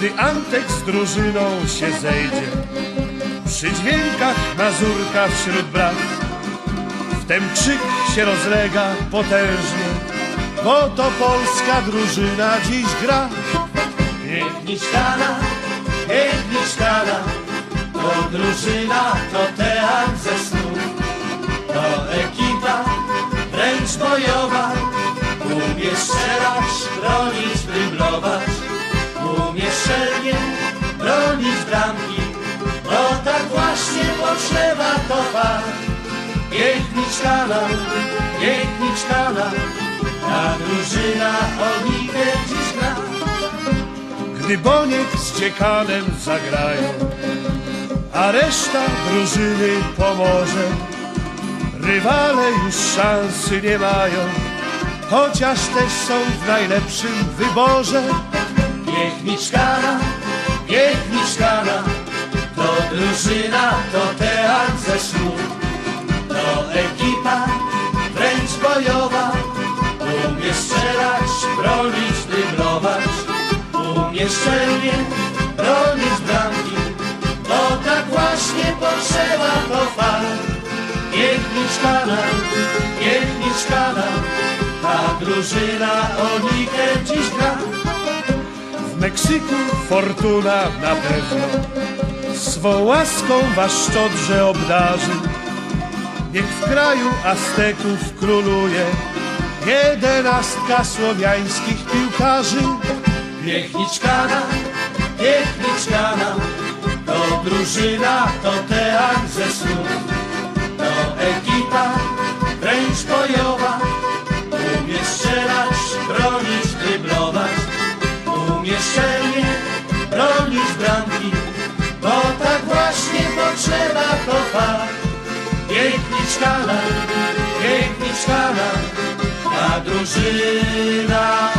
Gdy Antek z drużyną się zejdzie Przy dźwiękach mazurka wśród brat Wtem krzyk się rozlega potężnie Bo to polska drużyna dziś gra. Piękniczkana, piękniczkana, to drużyna, to teatr bramki, tak właśnie potrzeba to fakt. Piękniczkana, piękniczkana, ta drużyna o nikę dziś gra. Gdy Boniek z Ciekanem zagrają A reszta drużyny pomoże Rywale już szansy nie mają Chociaż też są w najlepszym wyborze Piękniczkana, piękniczkana, to drużyna, to teatr ze snu. To ekipa wręcz bojowa, umie strzelać, bronić, dryblować. Umie szczelnie bronić bramki, bo tak właśnie potrzeba to fakt. Piękniczkana, piękniczkana, ta drużyna o dziś Meksyku fortuna na pewno. Swą łaską was szczodrze obdarzy. Niech w kraju Azteków króluje Jedenastka słowiańskich piłkarzy. Piękniczkana, piękniczkana, to drużyna, to teatr ze snu. Umie szczelnie bronić bramki, bo tak właśnie potrzeba to fakt. Piękniczkana, piękniczkana, ta drużyna